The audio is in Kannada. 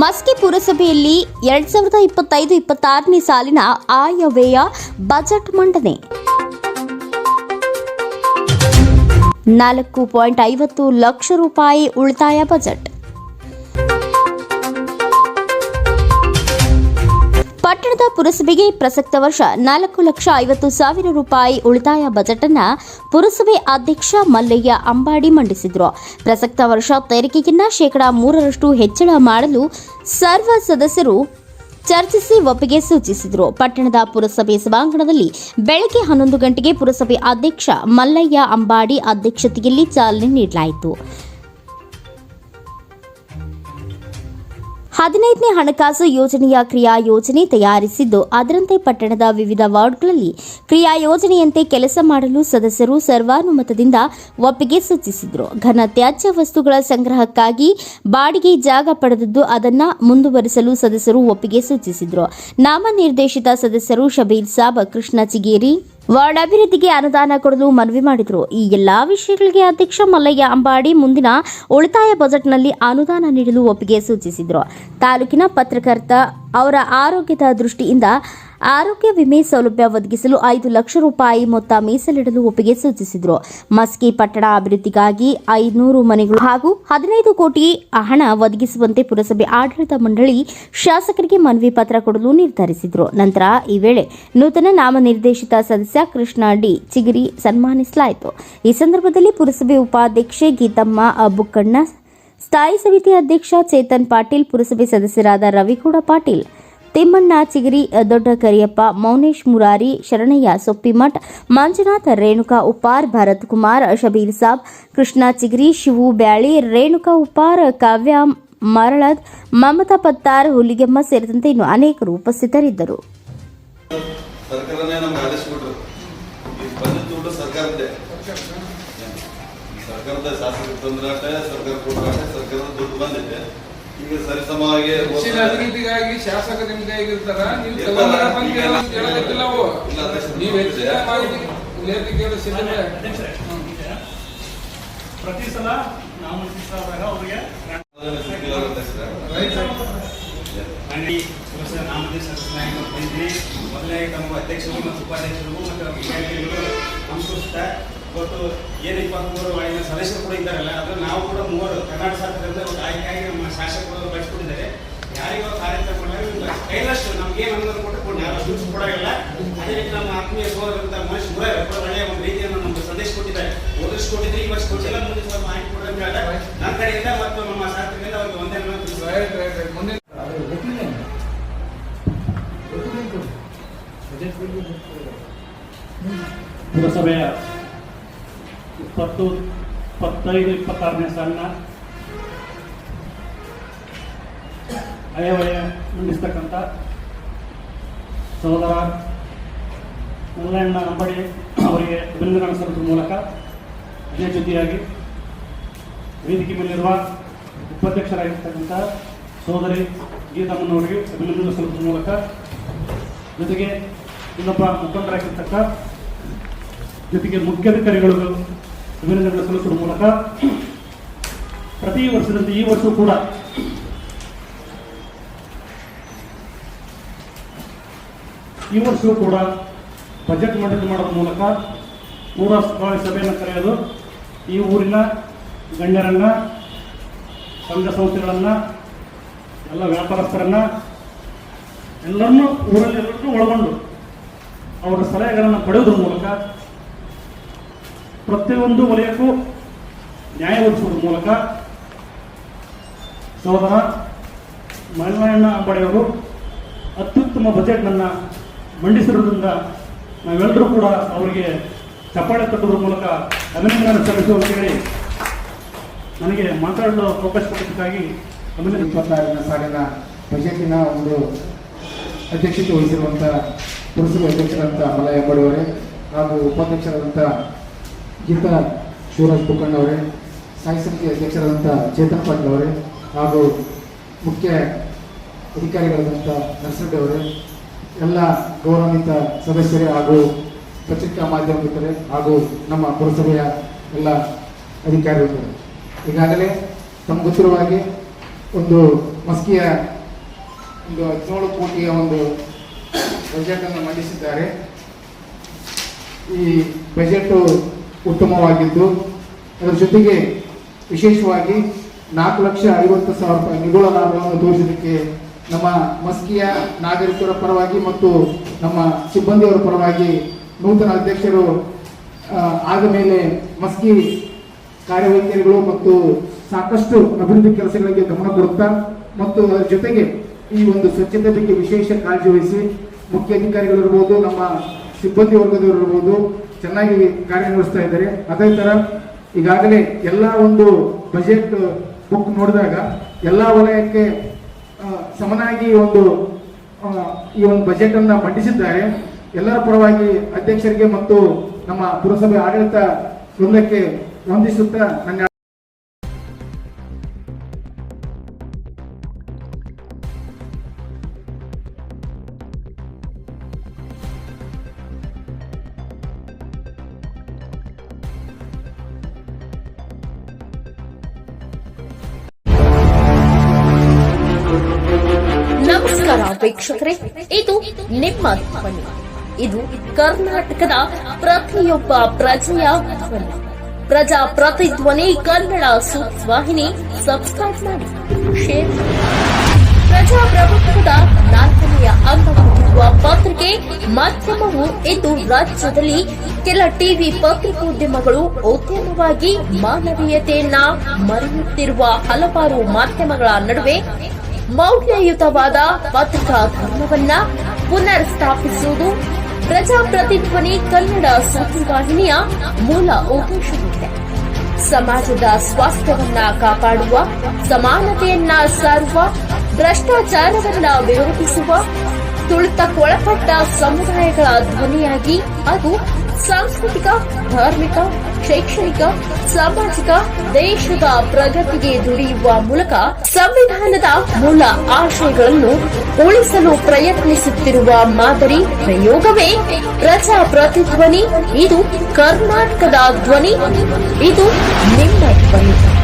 ಮಸ್ಕಿ ಪುರಸಭೆಯಲ್ಲಿ ಎರಡ್ ಸಾವಿರದ ಇಪ್ಪತ್ತೈದು, ಇಪ್ಪತ್ತಾರನೇ ಸಾಲಿನ ಆಯವ್ಯಯ ಬಜೆಟ್ ಮಂಡನೆ. ನಾಲ್ಕು ಪಾಯಿಂಟ್ ಐವತ್ತು ಲಕ್ಷ ರೂಪಾಯಿ ಉಳಿತಾಯ ಬಜೆಟ್. ಪಟ್ಟಣದ ಪುರಸಭೆಗೆ ಪ್ರಸಕ್ತ ವರ್ಷ ನಾಲ್ಕು ಲಕ್ಷ ಐವತ್ತು ಸಾವಿರ ರೂಪಾಯಿ ಉಳಿತಾಯ ಬಜೆಟ್ ಅನ್ನು ಪುರಸಭೆ ಅಧ್ಯಕ್ಷ ಮಲ್ಲಯ್ಯ ಅಂಬಾಡಿ ಮಂಡಿಸಿದ್ರು. ಪ್ರಸಕ್ತ ವರ್ಷ ತೆರಿಗೆಗಿನ್ನ ಶೇಕಡಾ ಮೂರರಷ್ಟು ಹೆಚ್ಚಳ ಮಾಡಲು ಸರ್ವ ಸದಸ್ಯರು ಚರ್ಚಿಸಿ ಒಪ್ಪಿಗೆ ಸೂಚಿಸಿದರು. ಪಟ್ಟಣದ ಪುರಸಭೆ ಸಭಾಂಗಣದಲ್ಲಿ ಬೆಳಗ್ಗೆ ಹನ್ನೊಂದು ಗಂಟೆಗೆ ಪುರಸಭೆ ಅಧ್ಯಕ್ಷ ಮಲ್ಲಯ್ಯ ಅಂಬಾಡಿ ಅಧ್ಯಕ್ಷತೆಯಲ್ಲಿ ಚಾಲನೆ ನೀಡಲಾಯಿತು. ಹದಿನೈದನೇ ಹಣಕಾಸು ಯೋಜನೆಯ ಕ್ರಿಯಾ ಯೋಜನೆ ತಯಾರಿಸಿದ್ದು, ಅದರಂತೆ ಪಟ್ಟಣದ ವಿವಿಧ ವಾರ್ಡ್ಗಳಲ್ಲಿ ಕ್ರಿಯಾ ಯೋಜನೆಯಂತೆ ಕೆಲಸ ಮಾಡಲು ಸದಸ್ಯರು ಸರ್ವಾನುಮತದಿಂದ ಒಪ್ಪಿಗೆ ಸೂಚಿಸಿದರು. ಘನ ತ್ಯಾಜ್ಯ ವಸ್ತುಗಳ ಸಂಗ್ರಹಕ್ಕಾಗಿ ಬಾಡಿಗೆ ಜಾಗ ಪಡೆದದ್ದು ಅದನ್ನು ಮುಂದುವರಿಸಲು ಸದಸ್ಯರು ಒಪ್ಪಿಗೆ ಸೂಚಿಸಿದರು. ನಾಮನಿರ್ದೇಶಿತ ಸದಸ್ಯರು ಶಬೀರ್ ಸಾಬ್, ಕೃಷ್ಣ ಚಿಗೇರಿ. ವಾರ್ಡ್ ಅಭಿವೃದ್ಧಿಗೆ ಅನುದಾನ ಕೊಡಲು ಮನವಿ ಮಾಡಿದರು. ಈ ಎಲ್ಲಾ ವಿಷಯಗಳಿಗೆ ಅಧ್ಯಕ್ಷ ಮಲ್ಲಯ್ಯ ಅಂಬಾಡಿ ಮುಂದಿನ ಉಳಿತಾಯ ಬಜೆಟ್ನಲ್ಲಿ ಅನುದಾನ ನೀಡಲು ಒಪ್ಪಿಗೆ ಸೂಚಿಸಿದರು. ತಾಲೂಕಿನ ಪತ್ರಕರ್ತ ಅವರ ಆರೋಗ್ಯದ ದೃಷ್ಟಿಯಿಂದ ಆರೋಗ್ಯ ವಿಮೆ ಸೌಲಭ್ಯ ಒದಗಿಸಲು ಐದು ಲಕ್ಷ ರೂಪಾಯಿ ಮೊತ್ತ ಮೀಸಲಿಡಲು ಒಪ್ಪಿಗೆ ಸೂಚಿಸಿದರು. ಮಸ್ಕಿ ಪಟ್ಟಣ ಅಭಿವೃದ್ಧಿಗಾಗಿ ಐನೂರು ಮನೆಗಳು ಹಾಗೂ ಹದಿನೈದು ಕೋಟಿ ಹಣ ಒದಗಿಸುವಂತೆ ಪುರಸಭೆ ಆಡಳಿತ ಮಂಡಳಿ ಶಾಸಕರಿಗೆ ಮನವಿ ಪತ್ರ ಕೊಡಲು ನಿರ್ಧರಿಸಿದರು. ನಂತರ ಈ ವೇಳೆ ನೂತನ ನಾಮನಿರ್ದೇಶಿತ ಸದಸ್ಯ ಕೃಷ್ಣ ಡಿ ಚಿಗಿರಿ ಸನ್ಮಾನಿಸಲಾಯಿತು. ಈ ಸಂದರ್ಭದಲ್ಲಿ ಪುರಸಭೆ ಉಪಾಧ್ಯಕ್ಷೆ ಗೀತಮ್ಮ ಬುಕ್ಕಣ್ಣ, ಸ್ಥಾಯಿ ಸಮಿತಿ ಅಧ್ಯಕ್ಷ ಚೇತನ್ ಪಾಟೀಲ್, ಪುರಸಭೆ ಸದಸ್ಯರಾದ ರವಿಗೌಡ ಪಾಟೀಲ್ ತಿಮ್ಮಣ್ಣ ಚಿಗಿರಿ, ದೊಡ್ಡ ಕರಿಯಪ್ಪ, ಮೌನೇಶ್ ಮುರಾರಿ, ಶರಣಯ್ಯ ಸೊಪ್ಪಿಮಠ್, ಮಂಜುನಾಥ, ರೇಣುಕಾ ಉಪ್ಪಾರ್ ಭರತ್ ಕುಮಾರ್, ಶಬೀರ್ ಸಾಬ್, ಕೃಷ್ಣ ಚಿಗಿರಿ, ಶಿವು ಬ್ಯಾಳಿ, ರೇಣುಕಾ ಉಪ್ಪಾರ್ ಕಾವ್ಯ ಮರಳದ್, ಮಮತಾ ಪತ್ತಾರ್, ಹುಲಿಗೆಮ್ಮ ಸೇರಿದಂತೆ ಇನ್ನು ಅನೇಕರು ಉಪಸ್ಥಿತರಿದ್ದರು. ಸರ್ಕಾರದ ತಂದ್ರಾಟ ಸರ್ಕಾರ ಸರ್ಕಾರದ ದುಡ್ಡು ಬಂದಿದೆ. ಈಗ ಸರಿಸಮವಾಗಿ ಹೆಚ್ಚಿನ ಅಭಿವೃದ್ಧಿಗಾಗಿ ಶಾಸಕ ನಿಮ್ ಕೈಗಿರ್ತಾರ ನೀವು ತಗೊಂಡ್ರ ಬಂದ್ ಕೇಳೋದು ಅವು. ನೀವು ಹೆಚ್ಚಿನ ಮಾಹಿತಿ ಉಲ್ಲೇಖ ಕೇಳೋ ಸಿದ್ಧತೆ. ಪ್ರತಿ ಸಲ ನಾವು ಅವರಿಗೆ ನಾಮದೇ ಸದಸ್ಯನಾಗಿ ಬಂದಿದ್ವಿ ಮೊದಲೇ ತಮ್ಮ ಅಧ್ಯಕ್ಷರು ಮತ್ತು ಉಪಾಧ್ಯಕ್ಷರು ಮತ್ತು ವಿದ್ಯಾರ್ಥಿಗಳು ಸಂಸ್ಕೃತ ಒಟ್ಟು ಏನು ಇಪ್ಪತ್ತ್ಮೂರು ಒಳಗಿನ ಸದಸ್ಯರು ಕೂಡ ಇದ್ದಾರಲ್ಲ ಅದು ನಾವು ಕೂಡ ಮೂವರು ಕರ್ನಾಟಕ ಸರ್ಕಾರದಿಂದ ಒಂದು ಆಯ್ಕೆಯಾಗಿ ನಮ್ಮ ಶಾಸಕರು ಬಳಸ್ಕೊಂಡಿದ್ದಾರೆ. ಯಾರಿಗೋ ಕಾರ್ಯಕ್ರಮ ಮಾಡಾಗ ಕೈಲಷ್ಟು ನಮ್ಗೆ ಏನು ಅನುದಾನ ಕೊಟ್ಟು ಯಾರು ಸೂಚಿ ಕೊಡೋಲ್ಲ. ಅದೇ ರೀತಿ ನಮ್ಮ ಆತ್ಮೀಯ ಸೋದರಂತ ಮನುಷ್ಯ ಮುರ ಕೂಡ ಒಳ್ಳೆಯ ಒಂದು ರೀತಿಯನ್ನು ನಮ್ಗೆ ಸಂದೇಶ ಕೊಟ್ಟಿದ್ದಾರೆ. ಓದಿಸ್ ಕೊಟ್ಟಿದ್ರೆ ಈ ವರ್ಷ ಕೊಟ್ಟಿಲ್ಲ ಮುಂದೆ ಸ್ವಲ್ಪ ಮಾಹಿತಿ ಅಂತ ಹೇಳಿದಾಗ ನನ್ನ ಕಡೆಯಿಂದ ಮತ್ತು ನಮ್ಮ ಶಾಸಕರಿಂದ ಅವ್ರಿಗೆ ಒಂದೇ ಮುಂದೆ ಪುರಸಭೆಯ ಇಪ್ಪತ್ತು, ಇಪ್ಪತ್ತೈದು, ಇಪ್ಪತ್ತಾರನೇ ಸಾಲಿನ ಅಯವ್ಯಯ ಮಂಡಿಸ್ತಕ್ಕಂಥ ಸಹೋದರ ಮಲ್ಲಣ್ಣ ಅಂಬಡಿ ಅವರಿಗೆ ಅಭಿನಂದನೆ ಸಲ್ಲಿಸುವ ಮೂಲಕ ಅದೇ ಜೊತೆಯಾಗಿ ವೇದಿಕೆ ಮೇಲಿರುವ ಉಪಾಧ್ಯಕ್ಷರಾಗಿರ್ತಕ್ಕಂಥ ಸೋದರಿ ಗೀತಮ್ಮನವರಿಗೆ ಅಭಿನಂದನೆ ಸಲ್ಲಿಸುವ ಮೂಲಕ ಜೊತೆಗೆ ಇನ್ನೊಬ್ಬ ಮುಖಂಡರಾಗಿರ್ತಕ್ಕ ಜೊತೆಗೆ ಮುಖ್ಯಾಧಿಕಾರಿಗಳು ಅಭಿನಂದನೆ ಸಲ್ಲಿಸುವ ಮೂಲಕ ಪ್ರತಿ ವರ್ಷದಂತೆ ಈ ವರ್ಷವೂ ಕೂಡ ಈ ವರ್ಷವೂ ಕೂಡ ಬಜೆಟ್ ಮಂಡನೆ ಮಾಡೋದ್ರ ಮೂಲಕ ಊರ ಸ್ಥಳೀಯ ಸಭೆಯನ್ನು ಕರೆಯೋದು, ಈ ಊರಿನ ಗಣ್ಯರನ್ನ, ಸಂಘ ಸಂಸ್ಥೆಗಳನ್ನ, ಎಲ್ಲ ವ್ಯಾಪಾರಸ್ಥರನ್ನ, ಎಲ್ಲರನ್ನೂ ಊರಲ್ಲಿ ಒಳಗೊಂಡು ಅವರ ಸಲಹೆಗಳನ್ನು ಪಡೆಯುವುದರ ಮೂಲಕ ಪ್ರತಿಯೊಂದು ವಲಯಕ್ಕೂ ನ್ಯಾಯ ಒದಗಿಸುವುದರ ಮೂಲಕ ಸೋದರ ಮಲ್ಲಣ್ಣ ಅಂಬಾಡಿಯವರು ಅತ್ಯುತ್ತಮ ಬಜೆಟ್ನನ್ನು ಮಂಡಿಸಿರುವುದರಿಂದ ನಾವೆಲ್ಲರೂ ಕೂಡ ಅವರಿಗೆ ಚಪ್ಪಾಳೆ ತಟ್ಟುವುದರ ಮೂಲಕ ಅಭಿನಂದನೆ ಸಲ್ಲಿಸುವ ಅಂತೇಳಿ ನನಗೆ ಮಾತಾಡಲು ಅವಕಾಶ ಕೊಟ್ಟಿದ್ದಕ್ಕಾಗಿ ಅಭಿನಂದನೆ ಇಪ್ಪತ್ತಾರನೇ ಸಾಲಿನ ಬಜೆಟಿನ ಒಂದು ಅಧ್ಯಕ್ಷತೆ ವಹಿಸಿರುವಂಥ ಪುರಸಭೆ ಅಧ್ಯಕ್ಷರಾದಂಥ ಮಲಯ ಅಂಬಡಿಯವರೇ ಹಾಗೂ ಉಪಾಧ್ಯಕ್ಷರಾದಂಥ ಗೀತಾ ಶಿವರಾಜ್ ಪುಕ್ಕಣ್ಣ ಅವರೇ, ಸಾಯಿ ಸಮಿತಿ ಅಧ್ಯಕ್ಷರಾದಂಥ ಚೇತನ್ ಪಾಟೀಲ್ ಅವರೇ, ಹಾಗೂ ಮುಖ್ಯ ಅಧಿಕಾರಿಗಳಾದಂಥ ನರಸಿಂಹ ಅವರೇ, ಎಲ್ಲ ಗೌರವಾನ್ವಿತ ಸದಸ್ಯರೇ ಹಾಗೂ ಪತ್ರಿಕಾ ಮಾಧ್ಯಮ ಹಾಗೂ ನಮ್ಮ ಪುರಸಭೆಯ ಎಲ್ಲ ಅಧಿಕಾರಿಗಳು ಈಗಾಗಲೇ ತಮ್ಮ ಗೊತ್ತಿರುವ ಹಾಗೆ ಒಂದು ಮಸ್ಕಿಯ ಒಂದು ಹದಿನೇಳು ಕೋಟಿಯ ಒಂದು ಬಜೆಟನ್ನು ಮಂಡಿಸಿದ್ದಾರೆ. ಈ ಬಜೆಟ್ ಉತ್ತಮವಾಗಿದ್ದು, ಅದರ ಜೊತೆಗೆ ವಿಶೇಷವಾಗಿ ನಾಲ್ಕು ಲಕ್ಷ ಐವತ್ತು ಸಾವಿರ ರೂಪಾಯಿ ನಿವ್ವಳ ಲಾಭವನ್ನು ತೋರಿಸಲಿಕ್ಕೆ ನಮ್ಮ ಮಸ್ಕಿಯ ನಾಗರಿಕರ ಪರವಾಗಿ ಮತ್ತು ನಮ್ಮ ಸಿಬ್ಬಂದಿಯವರ ಪರವಾಗಿ ನೂತನ ಅಧ್ಯಕ್ಷರು ಆದ ಮೇಲೆ ಮಸ್ಕಿ ಕಾರ್ಯವೈಖರಿಗಳು ಮತ್ತು ಸಾಕಷ್ಟು ಅಭಿವೃದ್ಧಿ ಕೆಲಸಗಳಿಗೆ ಗಮನ ಕೊಡುತ್ತಾ ಮತ್ತು ಅದರ ಜೊತೆಗೆ ಈ ಒಂದು ಸ್ವಚ್ಛತೆ ಬಗ್ಗೆ ವಿಶೇಷ ಕಾಳಜಿ ವಹಿಸಿ ಮುಖ್ಯ ಅಧಿಕಾರಿಗಳಿರ್ಬೋದು ನಮ್ಮ ಸಿಬ್ಬಂದಿ ವರ್ಗದವರು ಇರ್ಬೋದು ಚೆನ್ನಾಗಿ ಕಾರ್ಯನಿರ್ವಹಿಸ್ತಾ ಇದ್ದಾರೆ. ಅದೇ ತರ ಈಗಾಗಲೇ ಎಲ್ಲ ಒಂದು ಬಜೆಟ್ ಬುಕ್ ನೋಡಿದಾಗ ಎಲ್ಲ ವಲಯಕ್ಕೆ ಸಮನಾಗಿ ಒಂದು ಈ ಒಂದು ಬಜೆಟ್ ಅನ್ನ ಮಂಡಿಸಿದ್ದಾರೆ. ಎಲ್ಲರ ಪರವಾಗಿ ಅಧ್ಯಕ್ಷರಿಗೆ ಮತ್ತು ನಮ್ಮ ಪುರಸಭೆ ಆಡಳಿತ ವೃಂದಕ್ಕೆ ವಂದಿಸುತ್ತಾ ನನ್ನ ವೀಕ್ಷಕರೇ, ಇದು ನಿಮ್ಮ ಧ್ವನಿ ಇದು ಕರ್ನಾಟಕದ ಪ್ರತಿಯೊಬ್ಬ ಪ್ರಜೆಯ ಧ್ವನಿ ಪ್ರಜಾ ಪ್ರತಿಧ್ವನಿ ಕನ್ನಡ ಸುದ್ವಾಹಿನಿ ಸಬ್ಸ್ಕ್ರೈಬ್ ಮಾಡಿ ಶೇರ್. ಪ್ರಜಾಪ್ರಭುತ್ವದ ನಾಲ್ಕನೆಯ ಅಂಗವಾಗಿರುವ ಪತ್ರಿಕೆ ಮಾಧ್ಯಮವು ಇಂದು ರಾಜ್ಯದಲ್ಲಿ ಕೆಲ ಟಿವಿ ಪತ್ರಿಕೋದ್ಯಮಗಳು ಉದ್ಯಮವಾಗಿ ಮಾನವೀಯತೆಯನ್ನ ಮರೆಯುತ್ತಿರುವ ಹಲವಾರು ಮಾಧ್ಯಮಗಳ ನಡುವೆ ಮೌಲ್ಯಯುತವಾದ ಪತ್ರಿಕಾ ಧರ್ಮವನ್ನ ಪುನರ್ ಸ್ಥಾಪಿಸುವುದು ಪ್ರಜಾಪ್ರತಿಧ್ವನಿ ಕನ್ನಡ ಸುದ್ದಿವಾಹಿನಿಯ ಮೂಲ ಉದ್ದೇಶವಿದೆ ಸಮಾಜದ ಸ್ವಾಸ್ಥ್ಯವನ್ನ ಕಾಪಾಡುವ, ಸಮಾನತೆಯನ್ನ ಸಾರುವ, ಭ್ರಷ್ಟಾಚಾರವನ್ನ ವಿರೋಧಿಸುವ, ತುಳಿತಕ್ಕೊಳಪಟ್ಟ ಸಮುದಾಯಗಳ ಧ್ವನಿಯಾಗಿ ಅದು ಸಾಂಸ್ಕೃತಿಕ, ಧಾರ್ಮಿಕ, ಶೈಕ್ಷಣಿಕ, ಸಾಮಾಜಿಕ, ದೇಶದ ಪ್ರಗತಿಗೆ ದುಡಿಯುವ ಮೂಲಕ ಸಂವಿಧಾನದ ಮೂಲ ಆಶಯಗಳನ್ನು ಉಳಿಸಲು ಪ್ರಯತ್ನಿಸುತ್ತಿರುವ ಮಾದರಿ ಪ್ರಯೋಗವೇ ಪ್ರಜಾಪ್ರತಿಧ್ವನಿ ಇದು ಕರ್ನಾಟಕದ ಧ್ವನಿ. ಇದು ನಿಮ್ಮ ಧ್ವನಿ.